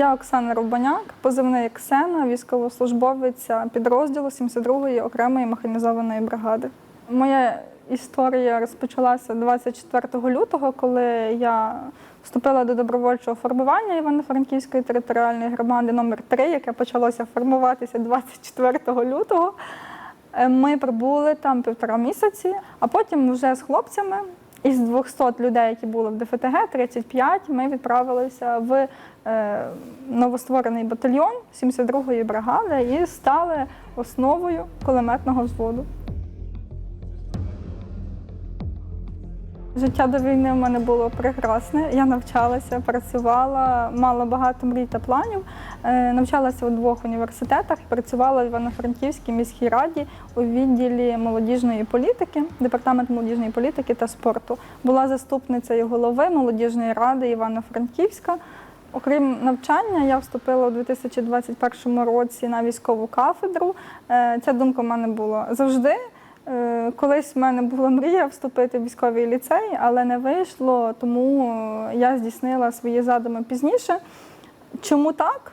Я Оксана Рубаняк, позивний Ксена, військовослужбовиця підрозділу 72-ї окремої механізованої бригади. Моя історія розпочалася 24 лютого, коли я вступила до добровольчого формування Івано-Франківської територіальної громади номер 3 яке почалося формуватися 24 лютого. Е, Ми пробули там півтора місяці, а потім вже з хлопцями із 200 людей, які були в ДФТГ, 35, ми відправилися в е, новостворений батальйон 72-ї бригади і стали основою кулеметного взводу. Життя до війни в мене було прекрасне. Я навчалася, працювала, мала багато мрій та планів. Е, Навчалася у двох університетах, працювала в Івано-Франківській міській раді у відділі молодіжної політики, департамент молодіжної політики та спорту. Була заступницею голови молодіжної ради Івано-Франківська. Окрім навчання, я вступила у 2021 році на військову кафедру. Е, Ця думка в мене була завжди. Е, Колись в мене була мрія вступити в військовий ліцей, але не вийшло, тому я здійснила свої задуми пізніше. Чому так?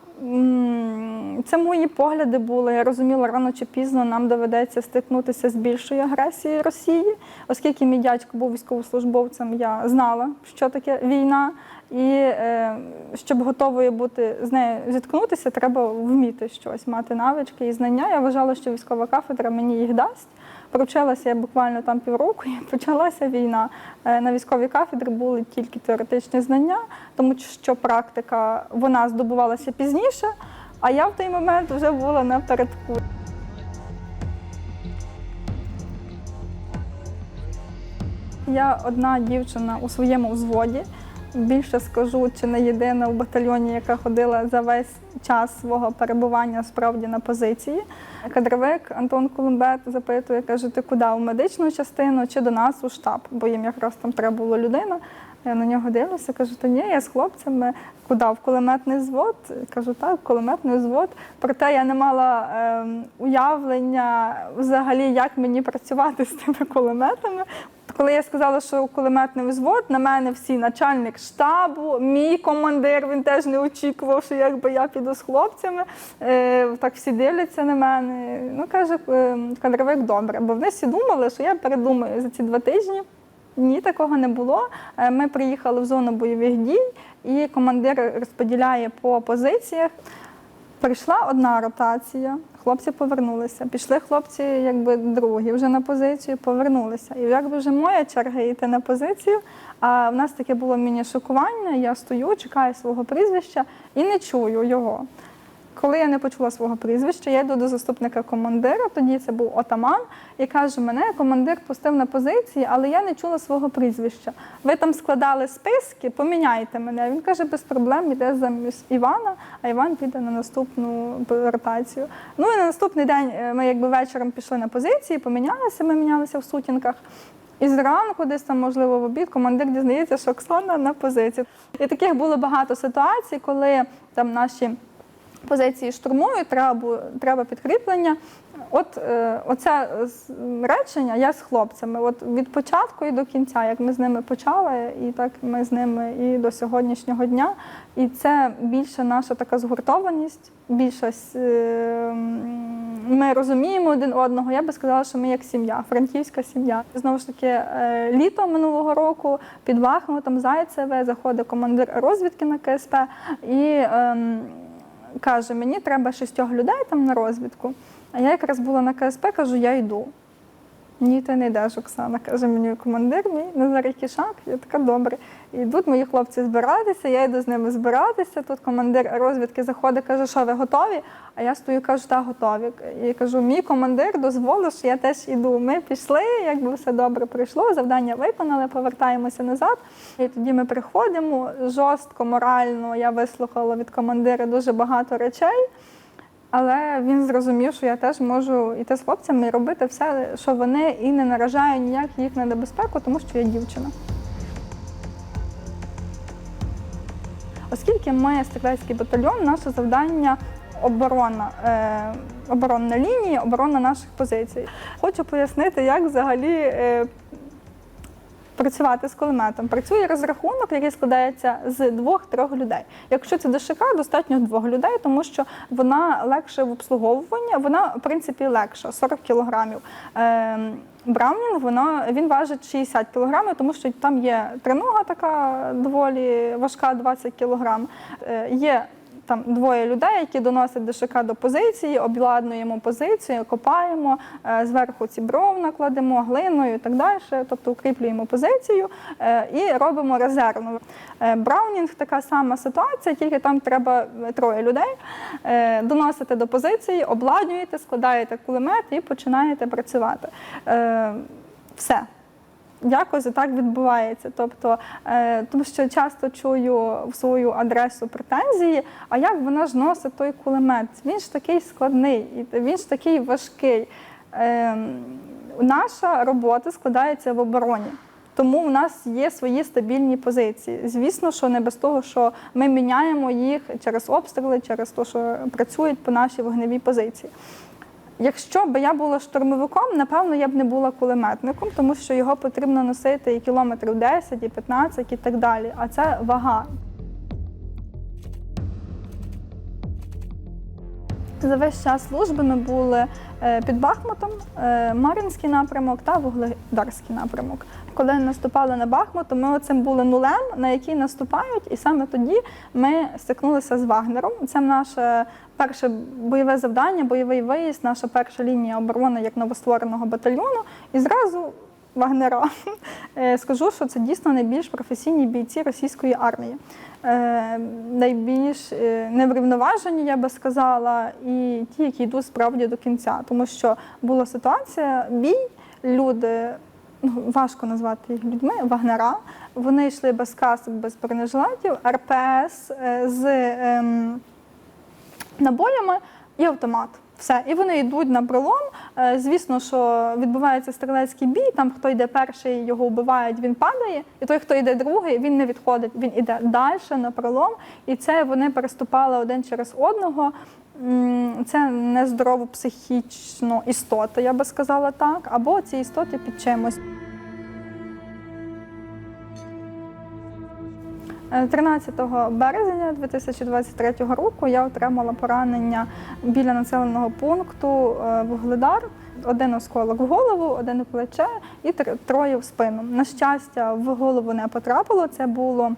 Це мої погляди були. Я розуміла, рано чи пізно нам доведеться стикнутися з більшою агресією Росії, оскільки мій дядько був військовослужбовцем, я знала, що таке війна. І е, щоб готовою бути з нею зіткнутися, треба вміти щось, мати навички і знання. Я вважала, що військова кафедра мені їх дасть. Провчилася я буквально там півроку, і почалася війна. Е, На військовій кафедрі були тільки теоретичні знання, тому що практика вона здобувалася пізніше, а я в той момент вже була напередку. Я одна дівчина у своєму взводі. Більше скажу, чи не єдина в батальйоні, яка ходила за весь час свого перебування справді на позиції. Кадровик Антон Колумбет запитує, каже, ти куди? У медичну частину чи до нас у штаб? Бо їм якраз там треба було людина. Я на нього дивлюся, кажу, то ні, я з хлопцями куди? В кулеметний взвод? Кажу, так, кулеметний взвод. Проте я не мала ем, уявлення взагалі, як мені працювати з тими кулеметами. Коли я сказала, що кулеметний взвод, на мене всі начальник штабу, мій командир, він теж не очікував, що якби я піду з хлопцями. Е, так всі дивляться на мене. Ну, каже, е, кадровик добре, бо вони всі думали, що я передумаю за ці два тижні. Ні, такого не було. Е, Ми приїхали в зону бойових дій, і командир розподіляє по позиціях. Прийшла одна ротація, хлопці повернулися. Пішли хлопці, якби другі вже на позицію, повернулися. І якби вже моя черга йти на позицію. А в нас таке було міні-шокування. Я стою, чекаю свого прізвища і не чую його. Коли я не почула свого прізвища, я йду до заступника командира, тоді це був отаман, і каже, мене командир пустив на позиції, але я не чула свого прізвища. Ви там складали списки, поміняйте мене. Він каже, без проблем йде замість Івана, а Іван піде на наступну ротацію. Ну і на наступний день е, ми якби вечором пішли на позиції, помінялися, ми мінялися в сутінках. І зранку, десь там, можливо, в обід, командир дізнається, що Оксана на позиції. І таких було багато ситуацій, коли там наші позиції штурмують, треба, треба підкріплення. От е, оце речення я з хлопцями. От від початку і до кінця, як ми з ними почали, і так ми з ними і до сьогоднішнього дня. І це більше наша така згуртованість, більше е, ми розуміємо один одного. Я би сказала, що ми як сім'я, франківська сім'я. Знову ж таки, е, літо минулого року під Бахмутом Зайцеве заходить командир розвідки на КСП і. ем, каже, мені треба шістьох людей там на розвідку. А я якраз була на КСП, кажу, я йду. Ні, ти не йдеш, Оксана, каже мені командир мій Назарій Кішак. Я така добре. І йдуть мої хлопці збиратися, я йду з ними збиратися. Тут командир розвідки заходить, каже, що ви готові? А я стою, кажу, так, готові. І кажу, мій командир дозволив, що я теж йду. Ми пішли, якби все добре пройшло, завдання виконали, повертаємося назад. І тоді ми приходимо жорстко, морально. Я вислухала від командира дуже багато речей. Але він зрозумів, що я теж можу йти з хлопцями і робити все, що вони, і не наражаю ніяк їх на небезпеку, тому що я дівчина. Оскільки ми стрілецький батальйон, наше завдання оборона, е, оборонна лінія, оборона наших позицій. Хочу пояснити, як взагалі е, працювати з кулеметом. Працює розрахунок, який складається з двох-трьох людей. Якщо це ДШК, достатньо двох людей, тому що вона легше в обслуговуванні, вона в принципі легша 40 кілограмів. Ем, Браунінг вона він важить 60 кілограмів, тому що там є тринога така доволі важка, 20 кілограм. Е, Є там двоє людей, які доносять ДШК до позиції, обладнуємо позицію, копаємо, е, зверху ці бров накладемо глиною і так далі, тобто укріплюємо позицію е, і робимо резервну. Е, Браунінг така сама ситуація, тільки там треба троє людей. Доносите до позиції, обладнюєте, складаєте кулемет і починаєте працювати. Все. Якось так відбувається. Тобто, е, тому що часто чую в свою адресу претензії, а як вона ж носить той кулемет? Він ж такий складний, він ж такий важкий. Е, наша робота складається в обороні. Тому в нас є свої стабільні позиції. Звісно, що не без того, що ми міняємо їх через обстріли, через те, що працюють по нашій вогневій позиції. Якщо б я була штурмовиком, напевно, я б не була кулеметником, тому що його потрібно носити і кілометрів 10, і 15, і так далі. А це вага. За весь час служби ми були е, під Бахмутом, е, Мар'їнський напрямок та Вугледарський напрямок. Коли наступали на Бахмут, то ми оцим були нулем, на який наступають, і саме тоді ми стикнулися з Вагнером. Це наше перше бойове завдання, бойовий виїзд, наша перша лінія оборони як новоствореного батальйону. І зразу Вагнера. Е, Скажу, що це дійсно найбільш професійні бійці російської армії. Е, Найбільш е, неврівноважені, я би сказала, і ті, які йдуть справді до кінця. Тому що була ситуація, бій, люди, ну, важко назвати їх людьми, вагнера. Вони йшли без касок, без бронежилетів, РПС з ем, набоями і автомат. Все, і вони йдуть на пролом. Е, Звісно, що відбувається стрілецький бій. Там хто йде перший, його вбивають, він падає. І той, хто йде другий, він не відходить, він іде далі на пролом. І це вони переступали один через одного. Це нездорову психічну істоту, я би сказала так, або ці істоти під чимось. 13 березня 2023 року я отримала поранення біля населеного пункту е, Вугледар. Один осколок в голову, один у плече і тр- троє в спину. На щастя, в голову не потрапило. Це було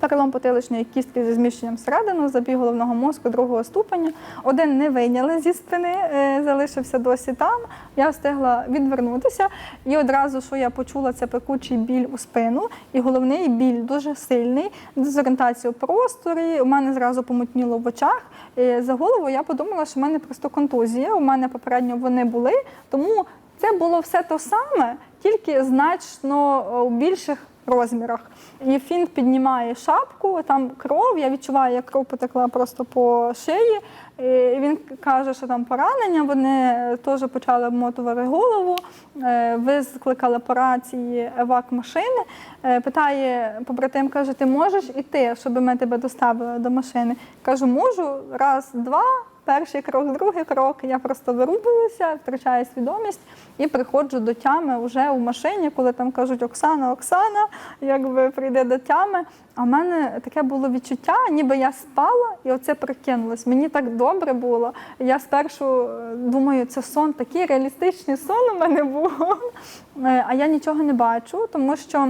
перелом потиличної кістки зі зміщенням всередину, забіг головного мозку другого ступеня. Один не вийняли зі спини, е, залишився досі там. Я встигла відвернутися, і одразу, що я почула, це пекучий біль у спину, і головний біль дуже сильний, дезорієнтація у просторі. У мене зразу помутніло в очах. І за голову я подумала, що в мене просто контузія. У мене попередньо вони були, тому це було все те саме, тільки значно е, у більших розмірах. І фінт піднімає шапку, там кров. Я відчуваю, як кров потекла просто по шиї. І він каже, що там поранення. Вони теж почали обмотувати голову. Е, Викликали по рації евак машини. Е, Питає побратим, каже, ти можеш іти, щоб ми тебе доставили до машини? Кажу, можу, раз, два. Перший крок, другий крок. Я просто вирубилася, втрачаю свідомість і приходжу до тями вже у машині, коли там кажуть Оксана, Оксана, якби прийде до тями. А в мене таке було відчуття, ніби я спала, і оце прикинулось. Мені так добре було. Я спершу е, думаю, це сон, такий реалістичний сон у мене був. Е, А я нічого не бачу, тому що.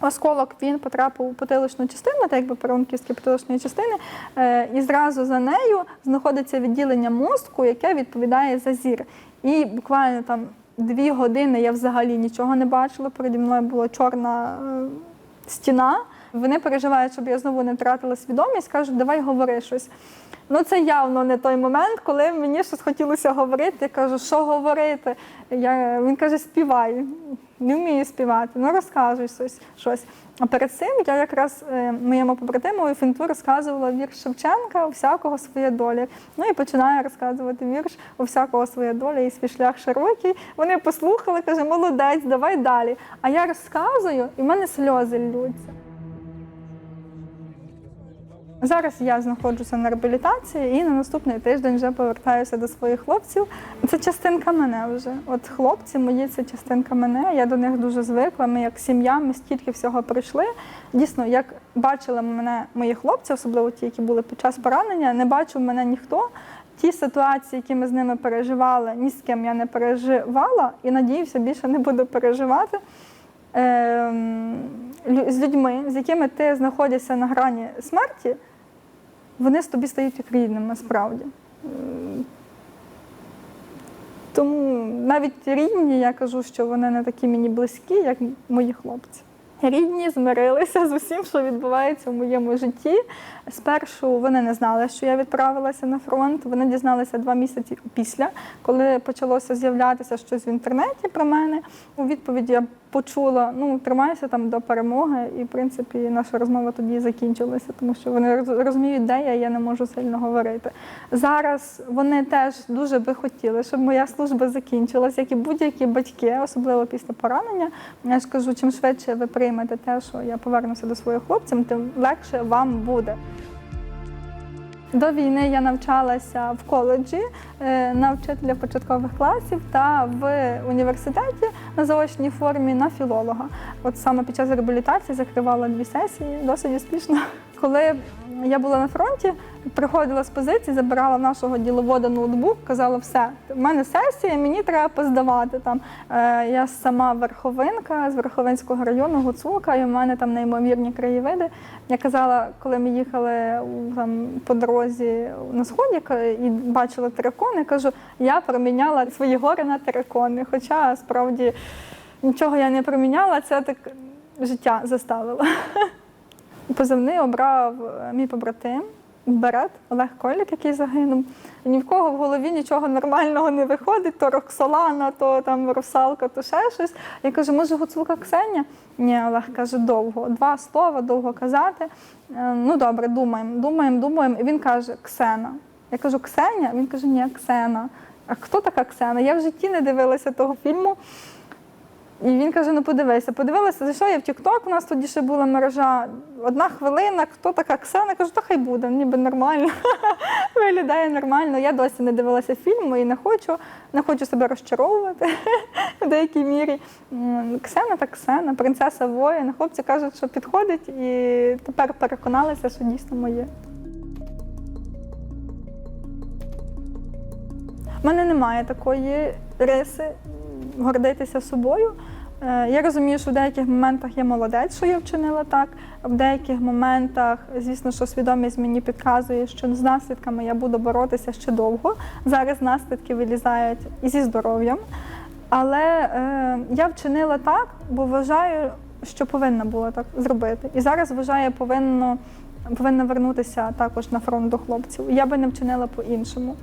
Осколок він потрапив у потиличну частину, так якби перелом кістки потиличної частини, е, і зразу за нею знаходиться відділення мозку, яке відповідає за зір. І буквально там дві години я взагалі нічого не бачила. Переді мною була чорна е, стіна. Вони переживають, щоб я знову не втратила свідомість, кажуть, давай говори щось. Ну, це явно не той момент, коли мені щось хотілося говорити. Я кажу, що говорити? Я, він каже, співай. Не вмію співати, ну розказуй щось. щось. А перед цим я якраз е, моєму побратиму фінту розказувала вірш Шевченка у всякого своя доля. Ну і починаю розказувати вірш у всякого своя доля і свій шлях широкий. Вони послухали, каже, молодець, давай далі. А я розказую, і в мене сльози ллються. Зараз я знаходжуся на реабілітації і на наступний тиждень вже повертаюся до своїх хлопців. Це частинка мене вже. От хлопці мої це частинка мене. Я до них дуже звикла. Ми як сім'я, ми стільки всього пройшли. Дійсно, як бачили мене мої хлопці, особливо ті, які були під час поранення, не бачив мене ніхто. Ті ситуації, які ми з ними переживали, ні з ким я не переживала і надіюся, більше не буду переживати. Ем, з людьми, з якими ти знаходишся на грані смерті, вони з тобі стають як рідними справді. М, Тому навіть рідні, я кажу, що вони не такі мені близькі, як мої хлопці. Рідні змирилися з усім, що відбувається в моєму житті. Спершу вони не знали, що я відправилася на фронт. Вони дізналися два місяці після, коли почалося з'являтися щось в інтернеті про мене. У відповіді я почула: ну тримайся там до перемоги, і в принципі наша розмова тоді закінчилася, тому що вони розуміють, де я, я не можу сильно говорити. Зараз вони теж дуже би хотіли, щоб моя служба закінчилась, як і будь-які батьки, особливо після поранення. Я ж кажу, чим швидше ви приймете те, що я повернуся до своїх хлопців, тим легше вам буде. До війни я навчалася в коледжі е, на вчителя початкових класів та в університеті на заочній формі на філолога. От саме під час реабілітації закривала дві сесії досить успішно. Коли я була на фронті, приходила з позиції, забирала нашого діловода ноутбук, казала, все, в мене сесія, мені треба поздавати там. Е, я сама верховинка з Верховинського району Гуцулка, і в мене там неймовірні краєвиди. Я казала, коли ми їхали там, по дорозі на сході і бачили терикони, кажу, я проміняла свої гори на терикони. Хоча справді нічого я не проміняла, це так життя заставило. Позивний обрав е, мій побратим Берет Олег Колік, який загинув. Ні в кого в голові нічого нормального не виходить, то Роксолана, то там русалка, то ще щось. Я кажу, може, гуцулка Ксеня? Ні, Олег каже, довго. Два слова, довго казати. Е, Ну добре, думаємо, думаємо, думаємо. І він каже, Ксена. Я кажу, Ксеня? Він каже, ні, Ксена. А хто така Ксена? Я в житті не дивилася того фільму. І він каже: ну подивися, подивилася, зайшла я в TikTok, у нас тоді ще була мережа. Одна хвилина, хто така Ксена? Кажу, та хай буде, ніби нормально. Виглядає нормально. Я досі не дивилася фільму і не хочу, не хочу себе розчаровувати в деякій мірі. Ксена та Ксена, принцеса воїн. Хлопці кажуть, що підходить, і тепер переконалися, що дійсно моє. У мене немає такої риси гордитися собою. Е, Я розумію, що в деяких моментах я молодець, що я вчинила так. В деяких моментах, звісно, що свідомість мені підказує, що з наслідками я буду боротися ще довго. Зараз наслідки вилізають і зі здоров'ям. Але е, я вчинила так, бо вважаю, що повинна була так зробити. І зараз вважаю, повинно, повинна вернутися також на фронт до хлопців. Я би не вчинила по-іншому.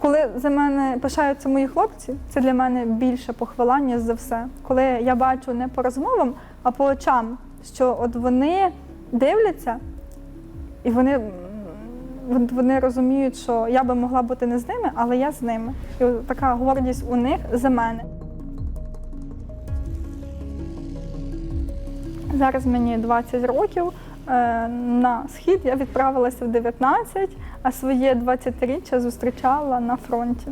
Коли за мене пишаються мої хлопці, це для мене більше похвалання за все. Коли я бачу не по розмовам, а по очам, що от вони дивляться і вони, вони розуміють, що я би могла бути не з ними, але я з ними. І така гордість у них за мене. Зараз мені 20 років. Е, На схід я відправилася в 19, а своє 20-річчя зустрічала на фронті.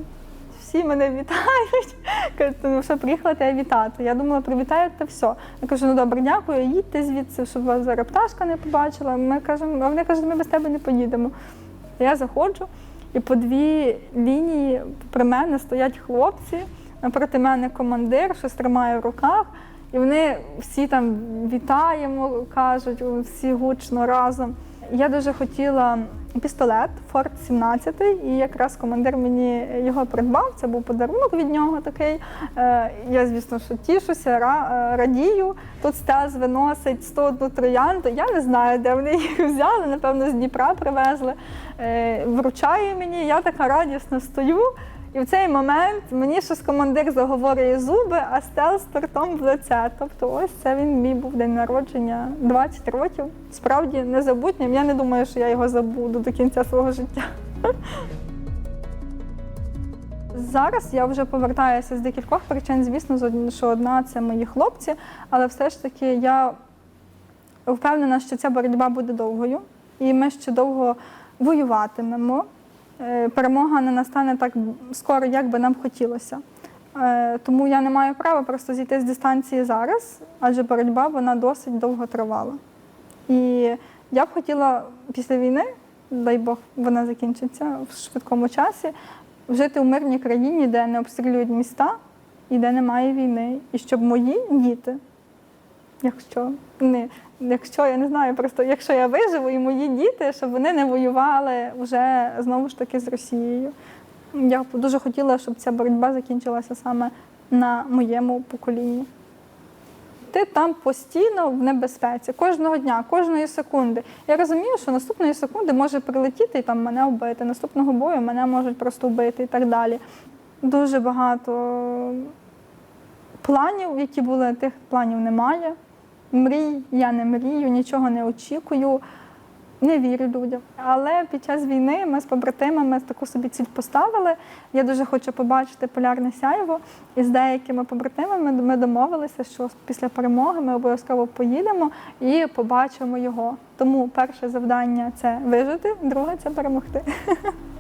Всі мене вітають. Кажуть, ну що приїхала тебе вітати. Я думала, привітають та все. Я кажу, ну добре, дякую, їдьте звідси, щоб вас зараз пташка не побачила. Ми кажемо, а вони кажуть, ми без тебе не поїдемо. Я заходжу, і по дві лінії при мене стоять хлопці, напроти мене командир, щось тримає в руках. І вони всі там вітаємо, кажуть, всі гучно разом. Я дуже хотіла пістолет Форт 17, і якраз командир мені його придбав. Це був подарунок від нього такий. Е, Я, звісно, що тішуся, е, радію. Тут стез виносить 101 троянду. Я не знаю, де вони їх взяли, напевно, з Дніпра привезли. Е, Вручає мені, я така радісно стою. І в цей момент мені щось командир заговорює зуби, а стел з тортом в лице. Тобто, ось це він мій був день народження 20 років. Справді незабутнім. Я не думаю, що я його забуду до кінця свого життя. Зараз я вже повертаюся з декількох причин. Звісно, що одна це мої хлопці, але все ж таки я впевнена, що ця боротьба буде довгою. і ми ще довго воюватимемо. Е, Перемога не настане так скоро, як би нам хотілося. Е, Тому я не маю права просто зійти з дистанції зараз, адже боротьба вона досить довго тривала. І я б хотіла після війни, дай Бог, вона закінчиться в швидкому часі, жити у мирній країні, де не обстрілюють міста і де немає війни. І щоб мої діти, якщо не, якщо я не знаю, просто якщо я виживу і мої діти, щоб вони не воювали вже знову ж таки з Росією. Я б дуже хотіла, щоб ця боротьба закінчилася саме на моєму поколінні. Ти там постійно в небезпеці, кожного дня, кожної секунди. Я розумію, що наступної секунди може прилетіти і там мене вбити, наступного бою мене можуть просто вбити і так далі. Дуже багато планів, які були, тих планів немає. Мрій, я не мрію, нічого не очікую, не вірю людям. Але під час війни ми з побратимами таку собі ціль поставили. Я дуже хочу побачити полярне сяйво. І з деякими побратимами ми домовилися, що після перемоги ми обов'язково поїдемо і побачимо його. Тому перше завдання це вижити, друге це перемогти.